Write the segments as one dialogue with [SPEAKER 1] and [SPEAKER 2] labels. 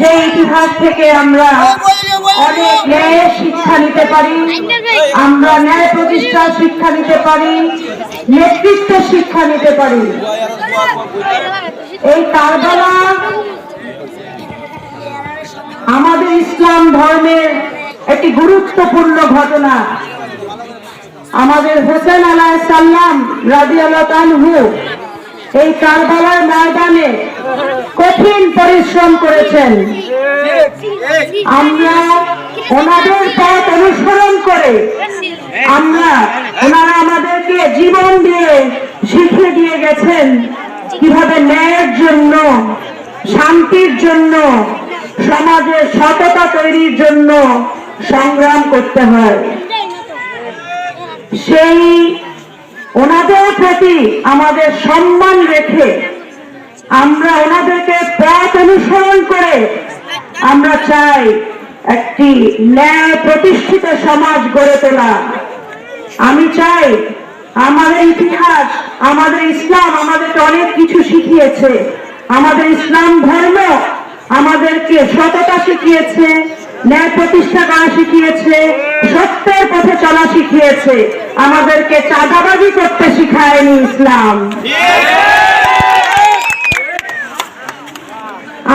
[SPEAKER 1] যে ইতিহাস থেকে আমরা অনেক ন্যায়ের শিক্ষা নিতে পারি, আমরা ন্যায় প্রতিষ্ঠার শিক্ষা নিতে পারি নেতৃত্বের শিক্ষা নিতে পারি। এই কারবালা আমাদের ইসলাম ধর্মের একটি গুরুত্বপূর্ণ ঘটনা। আমাদের হোসেন আলাহ সাল্লাম রাজি আল্লাহু এই কারবালার ময়দানে কঠিন পরিশ্রম করেছেন। আমরা ওনাদের পথ অনুসরণ করে আমরা ওনারা আমাদেরকে জীবন দিয়ে শিখিয়ে দিয়ে গেছেন কীভাবে ন্যায়ের জন্য, শান্তির জন্য সমাজের সততা তৈরির জন্য সংগ্রাম করতে হয়। সেই ওনাদের প্রতি আমাদের সম্মান রেখে আমরা ওনাদেরকে পথ অনুসরণ করে আমরা চাই একটি ন্যায় প্রতিষ্ঠিত সমাজ গড়ে তোলা। আমি চাই আমাদের ইতিহাস, আমাদের ইসলাম আমাদেরকে অনেক কিছু শিখিয়েছে। আমাদের ইসলাম ধর্ম আমাদেরকে সততা শিখিয়েছে, ন্যায় প্রতিষ্ঠা করা শিখিয়েছে, সত্যের পথে চলা শিখিয়েছে। আমাদেরকে চাঁদাবাজি করতে শিখায়নি ইসলাম।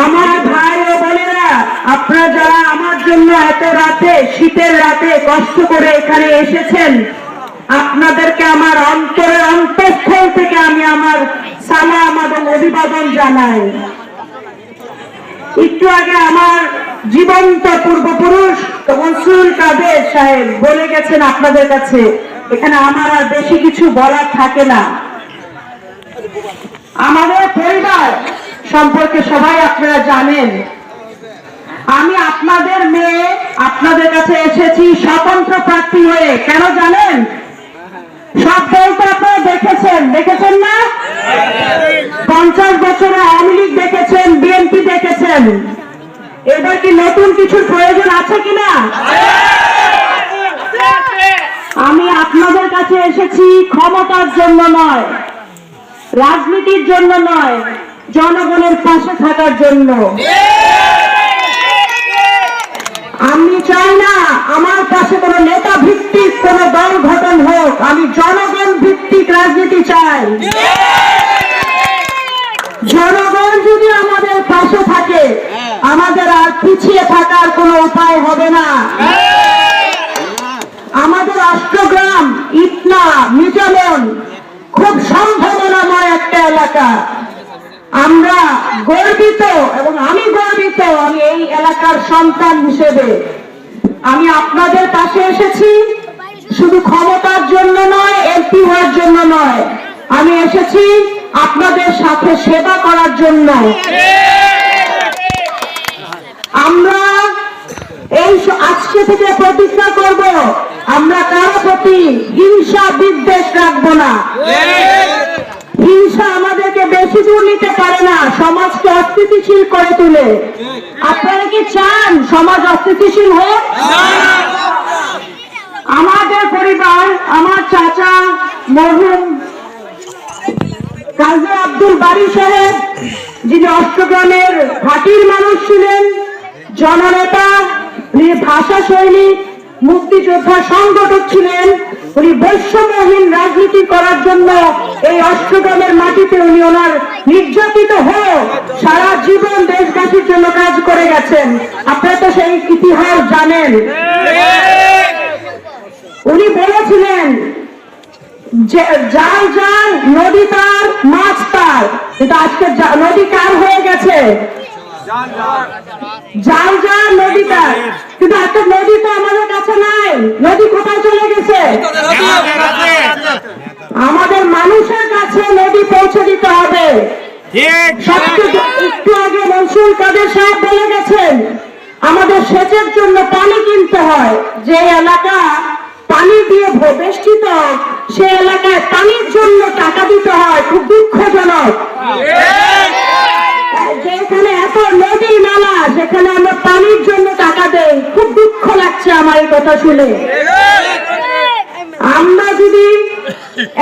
[SPEAKER 1] আমার ভাই ও বোনেরা, আপনারা যারা আমার জন্য এত রাতে, শীতের রাতে কষ্ট করে এখানে এসেছেন, আপনাদেরকে আমার অন্তরের অন্তঃস্থল থেকে আমি আমার সালাম এবং অভিবাদন জানাই। একটু আগে আমার জীবন্ত পূর্বপুরুষ মনসুর কাদের সাহেব বলে গেছেন আপনাদের কাছে এখানে আমার আর বেশি কিছু বলার থাকে না। আমাদের পরিবার সম্পর্কে সবাই আপনারা জানেন। আমি আপনাদের মেয়ে, আপনাদের কাছে এসেছি, স্বতন্ত্র প্রার্থী হয়ে। কেন জানেন? সব দল তো আপনারা দেখেছেন। দেখেছেন না? পঞ্চাশ বছরে আওয়ামী লীগ দেখেছেন, বিএনপি দেখেছেন। এবার কি নতুন কিছুর প্রয়োজন আছে কিনা? আমি আপনাদের কাছে এসেছি ক্ষমতার জন্য নয়, রাজনীতির জন্য নয়, জনগণের পাশে থাকার জন্য। আমি চাই না আমার কাছে কোন নেতা ভিত্তিক কোন দল গঠন হোক, আমি জনগণ ভিত্তিক রাজনীতি চাই। জনগণ যদি আমাদের পাশে থাকে, আমাদের আর পিছিয়ে থাকার কোনো উপায় হবে না আমাদের অষ্টগ্রাম ইটনা মিজামন খুব সম্ভাবনাময় একটা এলাকা আমরা গর্বিত এবং আমি গর্বিত আমি এই এলাকার সন্তান হিসেবে। আমি আপনাদের পাশে এসেছি। শুধু ক্ষমতার জন্য নয়, এমপি হওয়ার জন্য নয়। আমি এসেছি আপনাদের সাথে সেবা করার জন্য। আমরা এই আজকে থেকে প্রতিজ্ঞা করব, আমরা কারও প্রতি হিংসা বিদ্বেষ রাখব না। দূর নিতে পারে না। সমাজকে অস্থিতিশীল করে তুলে। আপনারা কি চান সমাজ অস্থিতিশীল হোক? আমাদের পরিবার, আমার চাচা মরহুম কাজী আব্দুল বাড়ি সাহেব, যিনি অষ্টগ্রামের ঘাটির মানুষ ছিলেন, জননেতা ভাষা সৈনিক মুক্তিযোদ্ধা সংগঠক ছিলেন। উনি বৈষম্যহীন রাজনীতি করার জন্য এই অষ্টগ্রামের মাটিতে উনি ওনার নির্যাতিত হয়ে সারা জীবন দেশবাসীর জন্য কাজ করে গেছেন। আপনারা তো সেই ইতিহাস জানেন। উনি বলেছিলেন যে জাল জাল, নদী তার, মাছ তার। কিন্তু আজকে নদী কার হয়ে গেছে? জাল জাল নদী তার কিন্তু একটা নদী তো আমাদের কাছে নাই। নদী কোথায় চলে গেছে? আমাদের মানুষের কাছে নদী পৌঁছে দিতে হবে। একটু আগে মনসুর কাদের সাহেব বলে গেছেন আমাদের সেচের জন্য পানি কিনতে হয়। যে এলাকা পানি দিয়ে বেষ্টিত সে এলাকায় পানির জন্য টাকা দিতে হয়। খুব দুঃখজনক। যেখানে এত নদী নালা, সেখানে আমরা পানির জন্য টাকা দেই। খুব দুঃখ লাগছে আমার এই কথা শুনে। আমরা যদি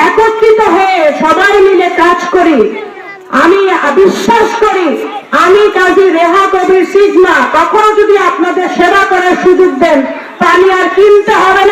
[SPEAKER 1] একত্রিত হয়ে সবাই মিলে কাজ করি, আমি বিশ্বাস করি, আমি কাজী রেহা কবির সিজমা কখনো যদি আপনাদের সেবা করার সুযোগ দেন, পানি আর কিনতে হবে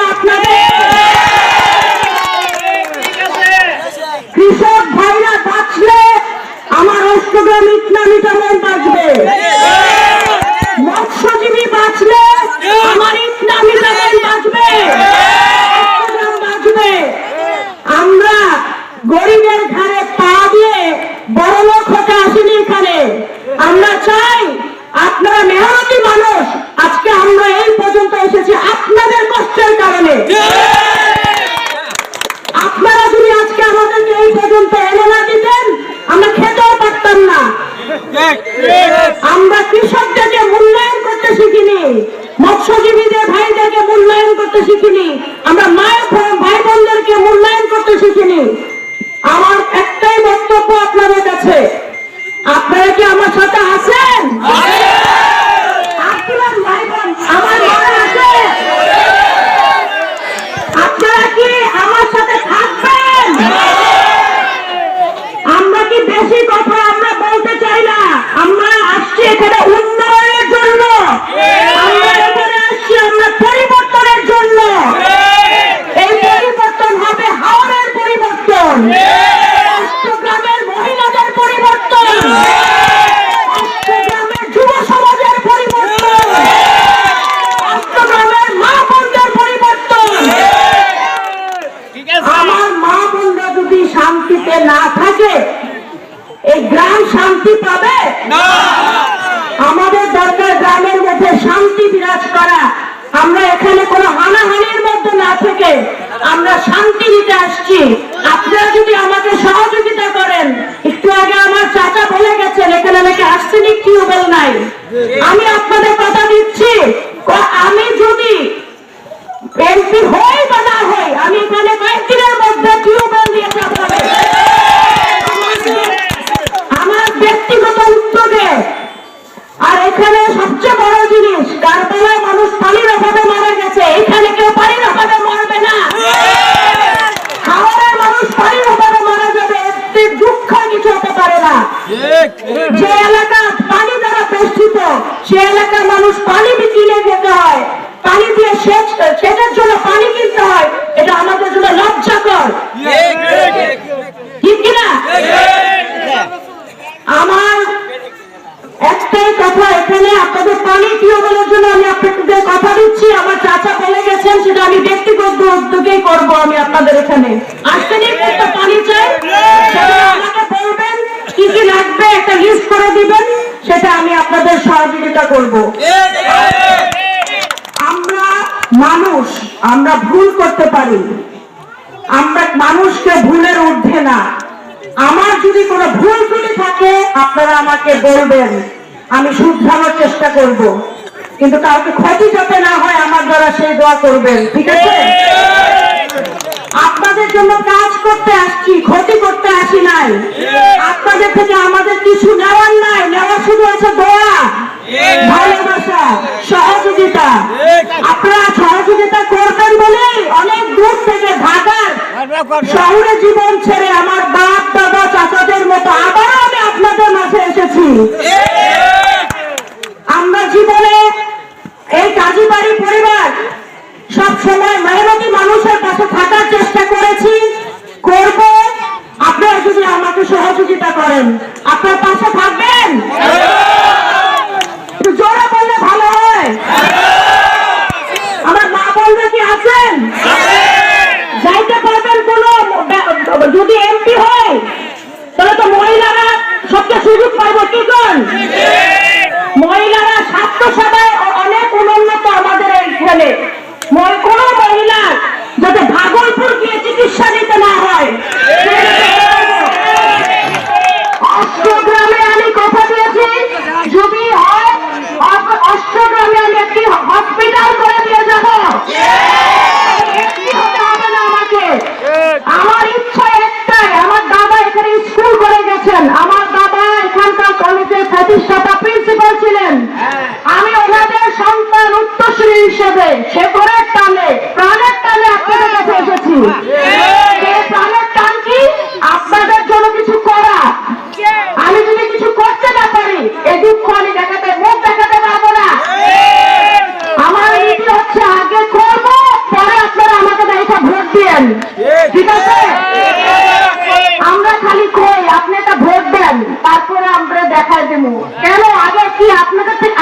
[SPEAKER 1] আমরা শান্তি নিতে আসছি। এটা করব। আমরা মানুষ, আমরা ভুল করতে পারি। আমরা মানুষকে ভুলের উঠে না। আমার যদি কোনো ভুল ত্রুটি থাকে, আপনারা আমাকে বলবেন। আমি শুধরানোর চেষ্টা করব। কিন্তু কাউকে ক্ষতি যাতে না হয়, আমার দ্বারা সেই দোয়া করবেন, ঠিক আছে? আপনাদের জন্য কাজ করতে আসছি, ক্ষতি করতে আসি নাই। আপনাদের থেকে আমাদের কিছু নেওয়ার নাই, নেওয়ার যদি এমপি হয়, তাহলে তো মহিলারা সবচেয়ে সুযোগ পাইব। কি কোন মহিলারা স্বাস্থ্য সেবায় অনেক উন্নত আমাদের এইখানে। কোন মহিলা যাতে ভাগলপুর গিয়ে চিকিৎসা নিতে না হয়, অষ্টগ্রামে আমি কথা দিয়েছি, যদি অষ্টগ্রামে আমি একটি করে যাব। দেবো কেন আগে কি আপনাদের থেকে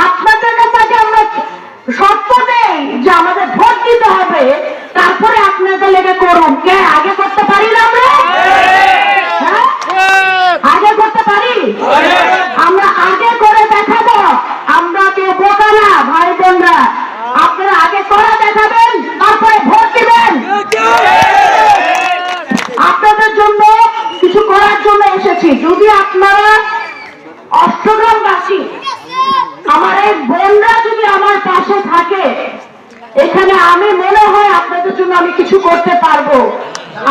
[SPEAKER 1] আমি মনে হয় আপনাদের জন্য আমি কিছু করতে পারব।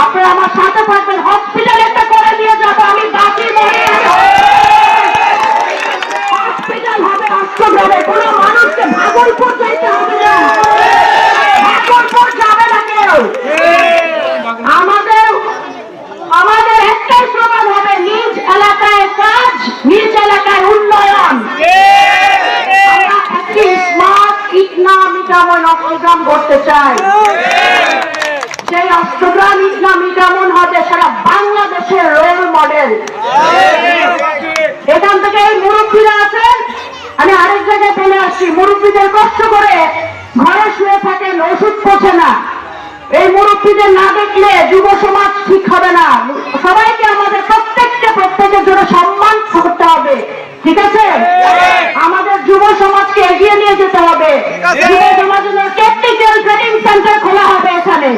[SPEAKER 1] আপনারা আমার সাথে থাকবেন হসপিটাল একটা করে দিয়ে যাব, আমি বাকি মরে আমাদের একটাই হবে, নিজ এলাকায় কাজ, নিজ এলাকায় উন্নয়ন। ইটনা মিটামন অষ্টগ্রাম করতে চাই সেই অষ্টগ্রাম ইটনা মিটামন হবে সারা বাংলাদেশের রোল মডেল এখান থেকে এই মুরব্বীরা আছেন, আমি আরেক জায়গায় ফেলে আসছি। মুরব্বীদের কষ্ট করে ঘরে শুয়ে থাকেন, ওষুধ পৌঁছে না। এই মুরব্বীদের না দেখলে যুব সমাজ ঠিক হবে না। সবাইকে আমাদের প্রত্যেককে প্রত্যেকের জন্য সম্মান করতে হবে। ঠিক আছে? আমাদের যুব সমাজকে এগিয়ে নিয়ে যেতে হবে। যুব সমাজের টেকনিক্যাল ট্রেনিং সেন্টার খোলা হবে এখানে।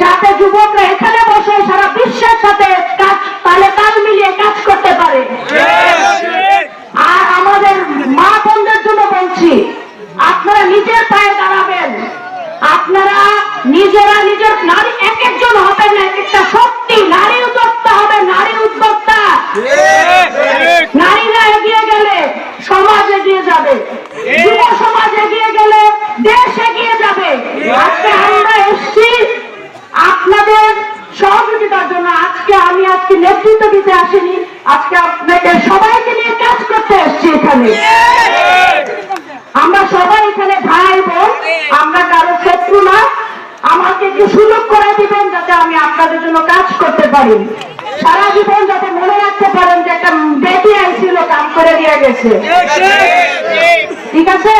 [SPEAKER 1] যাতে যুবকরা এখানে বসে সারা বিশ্বের সাথে কাজ তালে তাল মিলিয়ে কাজ করতে পারে আর আমাদের মা বোনদের জন্য বলছি আপনারা নিজের পায়ে দাঁড়াবেন আপনারা নিজেরা নিজের নারী এক একজন হবেন না এক একটা শক্তি নারী উদ্যোক্তা হবে নারী উদ্যোক্তা নারীরা এগিয়ে গেলে সমাজ এগিয়ে যাবে যুব সমাজ এগিয়ে গেলে দেশ এগিয়ে যাবে আজকে আমরা এসছি আপনাদের সহযোগিতার জন্য আজকে আমি আজকে নেতৃত্ব দিতে আসিনি আজকে আপনাদের সবাইকে নিয়ে কাজ করতে এসছি এখানে। আমরা সবাই এখানে ভাই বোন, আমরা কারও শত্রু না। আমাকে একটু সুযোগ করে দিবেন যাতে আমি আপনাদের জন্য কাজ করতে পারি। সারা জীবন যাতে মনে রাখতে পারেন যে একটা বেটি আইছিল, কাম করে দিয়ে গেছে। ঠিক আছে?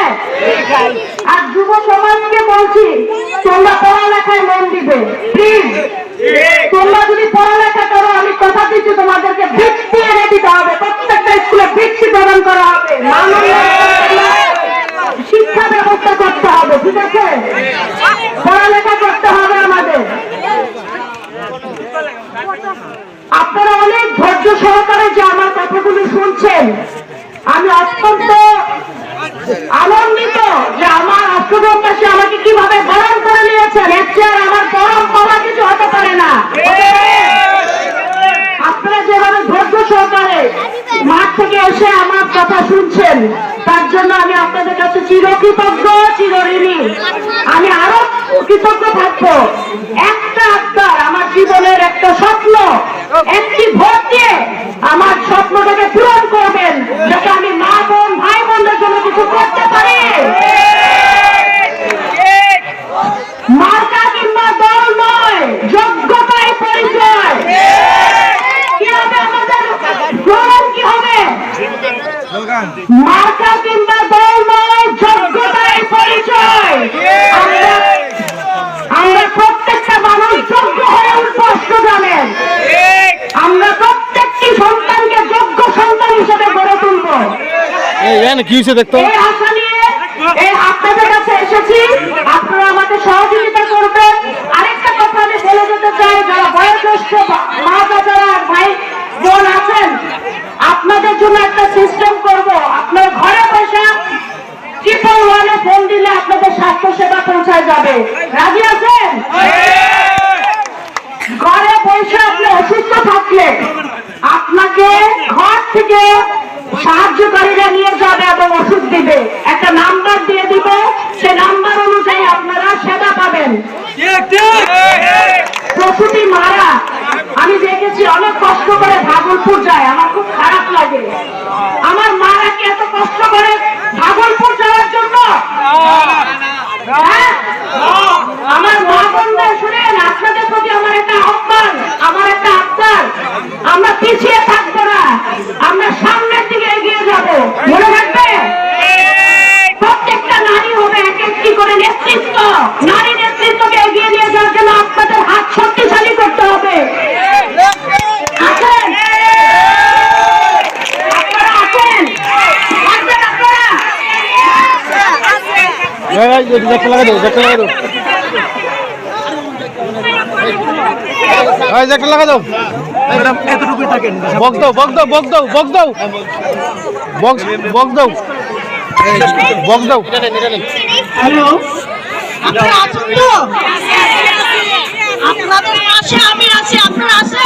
[SPEAKER 1] আর যুব সমাজকে বলছি, তোমরা পড়ালেখায় মন দিবে। প্লিজ তোমরা যদি পড়ালেখা করো আমি কথা দিচ্ছি তোমাদেরকে বৃত্তি এনে দিতে হবে। প্রত্যেকটা স্কুলে বৃত্তি প্রদান করা হবে মানুষ শিক্ষা ব্যবস্থা করতে হবে ঠিক আছে পড়ালেখা করতে হবে আমাদের আপনারা অনেক ধৈর্য সহকারে যে আমার কথাগুলো শুনছেন আমি অত্যন্ত আনন্দিত যে আমার অষ্টগ্রামবাসী আমাকে কীভাবে বরণ করে নিয়েছেন এর চেয়ে আর আমার বরণ পাওয়া কিছু হতে পারে না আপনারা যেভাবে ধৈর্য সহকারে মাঠ থেকে এসে আমার কথা শুনছেন তার জন্য আমি আপনাদের কাছে চিরকৃতজ্ঞ চিরঋণী আমি আরও কৃতজ্ঞ থাকব একটা আত্মার আমার জীবনের একটা স্বপ্ন একটি ভোট দিয়ে আমার স্বপ্নটাকে পূরণ করবেন যাতে আমি মা বোন ভাই বোনদের জন্য কিছু করতে পারি মার্কা কিংবা দল নয় যোগ্যতায় পরিচয় কি হবে আমাদের স্লোগান কি হবে মার্কা কিংবা দল নয় যোগ্যতায় পরিচয় আমরা আমরা প্রত্যেকটা মানুষ যোগ্য হয়ে উঠবো অষ্টগ্রামের আমরা প্রত্যেকটি সন্তানকে যোগ্য সন্তান হিসেবে গড়ে তুলবো
[SPEAKER 2] এই এখানে কি দেখতো?
[SPEAKER 1] এই আপনাদের কাছে এসেছি। আপনারা আমাকে সহযোগিতা করবেন। আরেকটা কথা আমি বলে যেতে চাই, যারা বয়োজ্যেষ্ঠ মা চাচারা ভাই বোন আছেন, আপনাদের জন্য একটা সিস্টেম করব। আপনার ঘরে বসে ট্রিপল ওয়ানে ফোন দিলে আপনাদের স্বাস্থ্য সেবা পৌঁছায় যাবে। রাজি আছেন? ঘরে বসে আপনি অসুস্থ থাকলে আপনাকে ঘর থেকে সাহায্যকারীরা নিয়ে যাবে এবং ওষুধ দিবে। একটা নাম্বার দিয়ে দিব। সে নাম্বার অনুযায়ী আপনারা সেবা পাবেন। প্রসূতি মারা আমি দেখেছি অনেক কষ্ট করে ভাগলপুর যায়। আমার খুব খারাপ লাগে। আমার মারা কি এত কষ্ট করে ভাগলপুর যাওয়ার জন্য? হ্যাঁ? আমার মা বোনরা শুনেন আপনাদের প্রতি আমার একটা আহ্বান আমার একটা আবদার। আমরা পিছিয়ে
[SPEAKER 2] জ্যাকটা লাগা দাও জ্যাকটা লাগা দাও। লাগা দাও ম্যাডাম
[SPEAKER 3] এতটুকুই থাকেন
[SPEAKER 2] দাও বক দাও দাও, বক্স দাও। বক বক দাও। দাও।
[SPEAKER 1] হ্যালো?
[SPEAKER 4] আপনারা আছেন তো। আপনাদের পাশে আমি আছি, আপনারা আছেন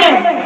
[SPEAKER 1] বলেন